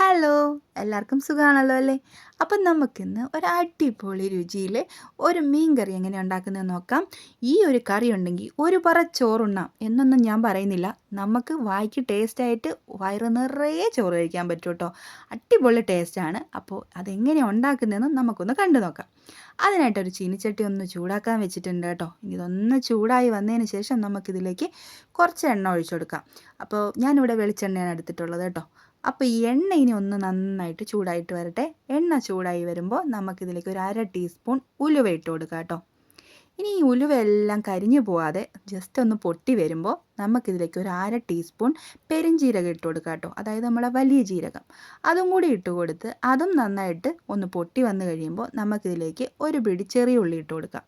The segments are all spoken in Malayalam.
ഹലോ എല്ലാവർക്കും സുഖമാണല്ലോ അല്ലേ? അപ്പം നമുക്കിന്ന് ഒരു അടിപൊളി രുചിയിൽ ഒരു മീൻ കറി എങ്ങനെ ഉണ്ടാക്കുന്നത് നോക്കാം. ഈ ഒരു കറി ഉണ്ടെങ്കിൽ ഒരു പറ ചോറുണ്ണാം എന്നൊന്നും ഞാൻ പറയുന്നില്ല. നമുക്ക് വായിക്ക് ടേസ്റ്റായിട്ട് വയറ് നിറയെ ചോറ് കഴിക്കാൻ പറ്റും കേട്ടോ അടിപൊളി ടേസ്റ്റാണ് അപ്പോൾ അതെങ്ങനെ ഉണ്ടാക്കുന്നതെന്ന് നമുക്കൊന്ന് കണ്ടു നോക്കാം. അതിനായിട്ടൊരു ചീനിച്ചട്ടി ഒന്ന് ചൂടാക്കാൻ വെച്ചിട്ടുണ്ട് കേട്ടോ ഇതൊന്ന് ചൂടായി വന്നതിന് ശേഷം നമുക്കിതിലേക്ക് കുറച്ച് എണ്ണ ഒഴിച്ചു കൊടുക്കാം അപ്പോൾ ഞാനിവിടെ വെളിച്ചെണ്ണയാണ് എടുത്തിട്ടുള്ളത് കേട്ടോ അപ്പോൾ ഈ എണ്ണ ഇനി ഒന്ന് നന്നായിട്ട് ചൂടായിട്ട് വരട്ടെ. എണ്ണ ചൂടായി വരുമ്പോൾ നമുക്കിതിലേക്ക് ഒരു അര ടീസ്പൂൺ ഉലുവ ഇട്ട് കൊടുക്കാം കേട്ടോ. ഇനി ഈ ഉലുവ എല്ലാം കരിഞ്ഞു പോവാതെ ജസ്റ്റ് ഒന്ന് പൊട്ടി വരുമ്പോൾ നമുക്കിതിലേക്ക് ഒരു അര ടീസ്പൂൺ പെരുംജീരകം ഇട്ട് കൊടുക്കാം കേട്ടോ. അതായത് നമ്മളെ വലിയ ജീരകം. അതും കൂടി ഇട്ട് കൊടുത്ത് അതും നന്നായിട്ട് ഒന്ന് പൊട്ടി വന്നു കഴിയുമ്പോൾ നമുക്കിതിലേക്ക് ഒരു പിടി ചെറിയ ഉള്ളി ഇട്ട് കൊടുക്കാം.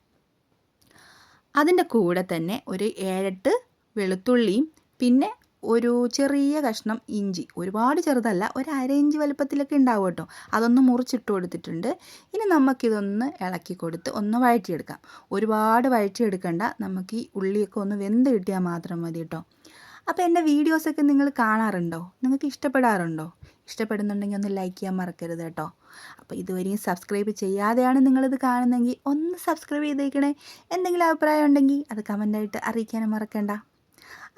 അതിന്റെ കൂടെ തന്നെ ഒരു ഏഴെട്ട് വെളുത്തുള്ളിയും പിന്നെ ഒരു ചെറിയ കഷ്ണം ഇഞ്ചി ഒരുപാട് ചെറുതല്ല ഒരു അര ഇഞ്ച് വലുപ്പത്തിലൊക്കെ ഉണ്ടാവും കേട്ടോ. അതൊന്ന് മുറിച്ചിട്ട് കൊടുത്തിട്ടുണ്ട്. ഇനി നമുക്കിതൊന്ന് ഇളക്കി കൊടുത്ത് ഒന്ന് വഴറ്റിയെടുക്കാം. ഒരുപാട് വഴറ്റിയെടുക്കണ്ട. നമുക്ക് ഈ ഉള്ളിയൊക്കെ ഒന്ന് വെന്ത് കിട്ടിയാൽ മാത്രം മതി കേട്ടോ. അപ്പോൾ എന്റെ വീഡിയോസൊക്കെ നിങ്ങൾ കാണാറുണ്ടോ? നിങ്ങൾക്ക് ഇഷ്ടപ്പെടാറുണ്ടോ? ഇഷ്ടപ്പെടുന്നുണ്ടെങ്കിൽ ഒന്ന് ലൈക്ക് ചെയ്യാൻ മറക്കരുത് കേട്ടോ. അപ്പോൾ ഇതുവരെയും സബ്സ്ക്രൈബ് ചെയ്യാതെയാണ് നിങ്ങളിത് കാണുന്നതെങ്കിൽ ഒന്ന് സബ്സ്ക്രൈബ് ചെയ്തേക്കണേ. എന്തെങ്കിലും അഭിപ്രായം ഉണ്ടെങ്കിൽ അത് കമന്റായിട്ട് അറിയിക്കാനും മറക്കണ്ട.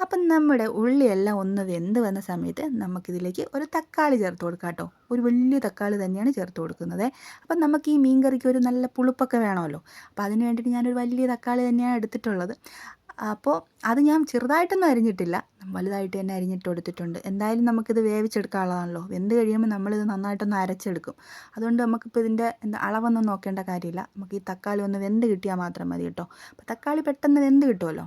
അപ്പം നമ്മുടെ ഉള്ളിയെല്ലാം ഒന്ന് വെന്ത് വന്ന സമയത്ത് നമുക്കിതിലേക്ക് ഒരു തക്കാളി ചേർത്ത് കൊടുക്കാം കേട്ടോ. ഒരു വലിയ തക്കാളി തന്നെയാണ് ചേർത്ത് കൊടുക്കുന്നത്. അപ്പം നമുക്ക് ഈ മീൻ കറിക്ക് ഒരു നല്ല പുളിപ്പൊക്കെ വേണമല്ലോ. അപ്പോൾ അതിന് വേണ്ടിയിട്ട് ഞാനൊരു വലിയ തക്കാളി തന്നെയാണ് എടുത്തിട്ടുള്ളത്. അപ്പോൾ അത് ഞാൻ ചെറുതായിട്ടൊന്നും അരിഞ്ഞിട്ടില്ല. വലുതായിട്ട് തന്നെ അരിഞ്ഞിട്ട് കൊടുത്തിട്ടുണ്ട്. എന്തായാലും നമുക്കിത് വേവിച്ചെടുക്കാനുള്ളതാണല്ലോ. വെന്ത് കഴിയുമ്പോൾ നമ്മളിത് നന്നായിട്ടൊന്ന് അരച്ചെടുക്കും. അതുകൊണ്ട് നമുക്കിപ്പോൾ ഇതിന്റെ എന്താ അളവൊന്നും നോക്കേണ്ട കാര്യമില്ല. നമുക്ക് ഈ തക്കാളി ഒന്ന് വെന്ത് കിട്ടിയാൽ മാത്രം മതി കേട്ടോ. അപ്പോൾ തക്കാളി പെട്ടെന്ന് വെന്ത് കിട്ടുമല്ലോ.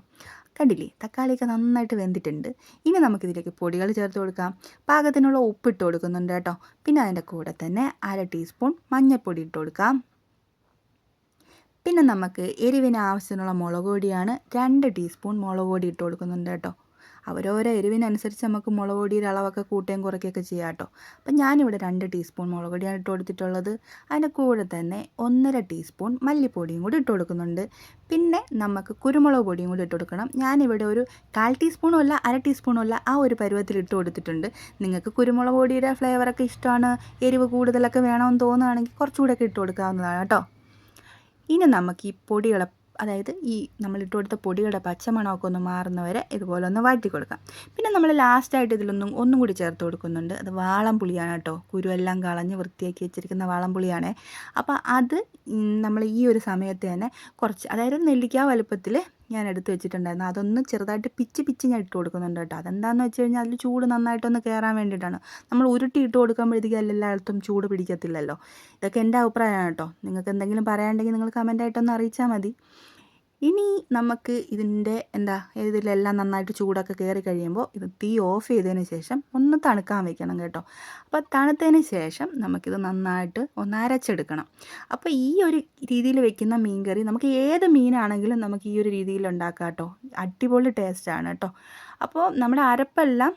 കണ്ടില്ലേ? തക്കാളിയൊക്കെ നന്നായിട്ട് വെന്തിട്ടുണ്ട്. ഇനി നമുക്കിതിലേക്ക് പൊടികൾ ചേർത്ത് കൊടുക്കാം. പാകത്തിനുള്ള ഉപ്പിട്ട് കൊടുക്കുന്നുണ്ട് കേട്ടോ. പിന്നെ അതിന്റെ കൂടെ തന്നെ അര ടീസ്പൂൺ മഞ്ഞൾപ്പൊടി ഇട്ട് കൊടുക്കാം. പിന്നെ നമുക്ക് എരിവിന് ആവശ്യത്തിനുള്ള മുളക് പൊടിയാണ് രണ്ട് ടീസ്പൂൺ മുളക് പൊടി ഇട്ട് കൊടുക്കുന്നുണ്ട് കേട്ടോ. അവരോരോ എരിവിനനുസരിച്ച് നമുക്ക് മുളക് പൊടിയുടെ അളവൊക്കെ കൂട്ടുകയും കുറയ്ക്കുകയൊക്കെ ചെയ്യാം കേട്ടോ. അപ്പം ഞാനിവിടെ രണ്ട് ടീസ്പൂൺ മുളക് പൊടിയാണ് ഇട്ട് കൊടുത്തിട്ടുള്ളത്. അതിന്റെ കൂടെ തന്നെ ഒന്നര ടീസ്പൂൺ മല്ലിപ്പൊടിയും കൂടി ഇട്ട് കൊടുക്കുന്നുണ്ട്. പിന്നെ നമുക്ക് കുരുമുളക് പൊടിയും കൂടി ഇട്ട് കൊടുക്കണം. ഞാനിവിടെ ഒരു കാൽ ടീസ്പൂണും അല്ല അര ടീസ്പൂണും അല്ല ആ ഒരു പരുവത്തിൽ ഇട്ട് കൊടുത്തിട്ടുണ്ട്. നിങ്ങൾക്ക് കുരുമുളക് പൊടിയുടെ ഫ്ലേവറൊക്കെ ഇഷ്ടമാണ് എരിവ് കൂടുതലൊക്കെ വേണമെന്ന് തോന്നുകയാണെങ്കിൽ കുറച്ചുകൂടെയൊക്കെ ഇട്ട് കൊടുക്കാവുന്നതാണ് കേട്ടോ. ഇനി നമുക്ക് ഈ പൊടികളെ അതായത് ഈ നമ്മൾ ഇട്ട് കൊടുത്ത പൊടിയുടെ പച്ചമണമൊക്കെ ഒന്ന് മാറുന്നവരെ ഇതുപോലെ ഒന്ന് വാറ്റി കൊടുക്കാം പിന്നെ നമ്മൾ ലാസ്റ്റായിട്ട് ഇതിലൊന്നും ഒന്നും കൂടി ചേർത്ത് കൊടുക്കുന്നുണ്ട്. അത് വാളംപുളിയാണ് കേട്ടോ. കുരുവെല്ലാം കളഞ്ഞ് വൃത്തിയാക്കി വെച്ചിരിക്കുന്ന വാളംപുളിയാണ്. അപ്പോൾ അത് നമ്മൾ ഈ ഒരു സമയത്ത് തന്നെ കുറച്ച് അതായത് നെല്ലിക്ക വലുപ്പത്തിൽ ഞാൻ എടുത്ത് വെച്ചിട്ടുണ്ടായിരുന്നു. അതൊന്ന് ചെറുതായിട്ട് പിച്ച് പിച്ച് ഞാൻ ഇട്ട് കൊടുക്കുന്നുണ്ട് കേട്ടോ. അതെന്താണെന്ന് വെച്ച് കഴിഞ്ഞാൽ അതിൽ ചൂട് നന്നായിട്ടൊന്ന് കയറാൻ വേണ്ടിയിട്ടാണ്. നമ്മൾ ഉരുട്ടി ഇട്ട് കൊടുക്കുമ്പോഴത്തേക്കും എല്ലായിടത്തും ചൂട് പിടിക്കത്തില്ലല്ലോ. ഇതൊക്കെ എന്റെ അഭിപ്രായമാണ് കേട്ടോ. നിങ്ങൾക്ക് എന്തെങ്കിലും പറയാനുണ്ടെങ്കിൽ നിങ്ങൾ കമന്റായിട്ടൊന്ന് അറിയിച്ചാൽ മതി. ഇനി നമുക്ക് ഇതിന്റെ എന്താ ഇതിലെല്ലാം നന്നായിട്ട് ചൂടൊക്കെ കയറി കഴിയുമ്പോൾ ഇത് തീ ഓഫ് ചെയ്തതിന് ശേഷം ഒന്ന് തണുക്കാൻ വെക്കണം കേട്ടോ. അപ്പോൾ തണുത്തതിന് ശേഷം നമുക്കിത് നന്നായിട്ട് ഒന്ന് അരച്ചെടുക്കണം. അപ്പോൾ ഈ ഒരു രീതിയിൽ വെക്കുന്ന മീൻ കറി നമുക്ക് ഏത് മീനാണെങ്കിലും നമുക്ക് ഈ ഒരു രീതിയിൽ ഉണ്ടാക്കാം കേട്ടോ. അടിപൊളി ടേസ്റ്റാണ് കേട്ടോ. അപ്പോൾ നമ്മുടെ അരപ്പെല്ലാം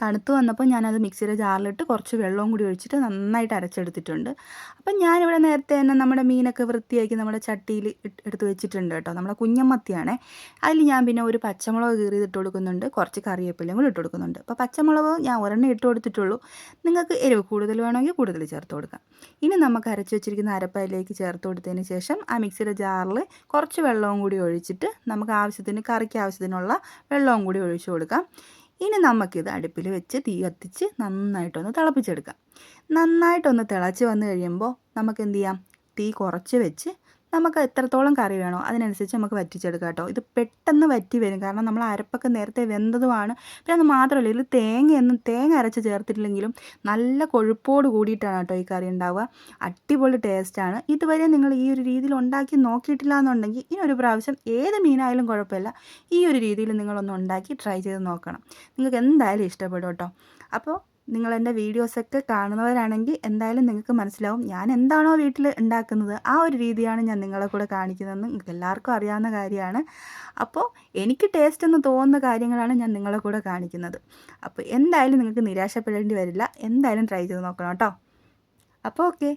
തണുത്ത് വന്നപ്പോൾ ഞാനത് മിക്സിയുടെ ജാറിലിട്ട് കുറച്ച് വെള്ളവും കൂടി ഒഴിച്ചിട്ട് നന്നായിട്ട് അരച്ചെടുത്തിട്ടുണ്ട്. അപ്പം ഞാനിവിടെ നേരത്തെ തന്നെ നമ്മുടെ മീനൊക്കെ വൃത്തിയാക്കി നമ്മുടെ ചട്ടിയിൽ എടുത്ത് വെച്ചിട്ടുണ്ട് കേട്ടോ. നമ്മുടെ കുഞ്ഞമ്മത്തിയാണ്. അതിൽ ഞാൻ പിന്നെ ഒരു പച്ചമുളക് കീറി ഇട്ട് കൊടുക്കുന്നുണ്ട്. കുറച്ച് കറിവേപ്പിലയും കൂടി ഇട്ട് കൊടുക്കുന്നുണ്ട്. അപ്പോൾ പച്ചമുളക് ഞാൻ ഒരെണ്ണം ഇട്ട് കൊടുത്തിട്ടുള്ളൂ. നിങ്ങൾക്ക് എരിവ് കൂടുതൽ വേണമെങ്കിൽ കൂടുതൽ ചേർത്ത് കൊടുക്കാം. ഇനി നമുക്ക് അരച്ച് വെച്ചിരിക്കുന്ന അരപ്പയിലേക്ക് ചേർത്ത് കൊടുത്തതിന് ശേഷം ആ മിക്സിയുടെ ജാറിൽ കുറച്ച് വെള്ളവും കൂടി ഒഴിച്ചിട്ട് നമുക്ക് ആവശ്യത്തിന് കറിക്ക് ആവശ്യത്തിനുള്ള വെള്ളവും കൂടി ഒഴിച്ചു കൊടുക്കാം. ഇനി നമുക്കിത് അടുപ്പിൽ വെച്ച് തീ കത്തിച്ച് നന്നായിട്ടൊന്ന് തിളപ്പിച്ചെടുക്കാം. നന്നായിട്ടൊന്ന് തിളച്ച് വന്നു കഴിയുമ്പോൾ നമുക്ക് എന്ത് ചെയ്യാം? തീ കുറച്ച് വെച്ച് നമുക്ക് എത്രത്തോളം കറി വേണോ അതിനനുസരിച്ച് നമുക്ക് വറ്റിച്ചെടുക്കാം കേട്ടോ. ഇത് പെട്ടെന്ന് വറ്റി വരും. കാരണം നമ്മൾ അരപ്പൊക്കെ നേരത്തെ വെന്തതുമാണ്. പിന്നെ അത് മാത്രമല്ല ഇതിൽ തേങ്ങയൊന്നും തേങ്ങ അരച്ച് ചേർത്തിട്ടില്ലെങ്കിലും നല്ല കൊഴുപ്പോട് കൂടിയിട്ടാണ് കേട്ടോ ഈ കറി ഉണ്ടാവുക. അടിപൊളി ടേസ്റ്റാണ് ഇതുവരെ നിങ്ങൾ ഈ ഒരു രീതിയിൽ ഉണ്ടാക്കി നോക്കിയിട്ടില്ല എന്നുണ്ടെങ്കിൽ ഇനി ഒരു പ്രാവശ്യം ഏത് മീനായാലും കുഴപ്പമില്ല. ഈ ഒരു രീതിയിൽ നിങ്ങളൊന്ന് ഉണ്ടാക്കി ട്രൈ ചെയ്ത് നോക്കണം. നിങ്ങൾക്ക് എന്തായാലും ഇഷ്ടപ്പെടും കേട്ടോ. അപ്പോൾ നിങ്ങൾ എന്റെ വീഡിയോസൊക്കെ കാണുന്നവരാണെങ്കിൽ എന്തായാലും നിങ്ങൾക്ക് മനസ്സിലാവും ഞാൻ എന്താണോ വീട്ടിൽ ഉണ്ടാക്കുന്നത്. ആ ഒരു രീതിയാണ് ഞാൻ നിങ്ങളെ കൂടെ കാണിക്കുന്നതെന്ന് നിങ്ങൾക്ക് എല്ലാവർക്കും അറിയാവുന്ന കാര്യമാണ്. അപ്പോൾ എനിക്ക് ടേസ്റ്റ് എന്ന് തോന്നുന്ന കാര്യങ്ങളാണ് ഞാൻ നിങ്ങളെ കൂടെ കാണിക്കുന്നത്. അപ്പോൾ എന്തായാലും നിങ്ങൾക്ക് നിരാശപ്പെടേണ്ടി വരില്ല. എന്തായാലും ട്രൈ ചെയ്ത് നോക്കണം കേട്ടോ. അപ്പോൾ ഓക്കെ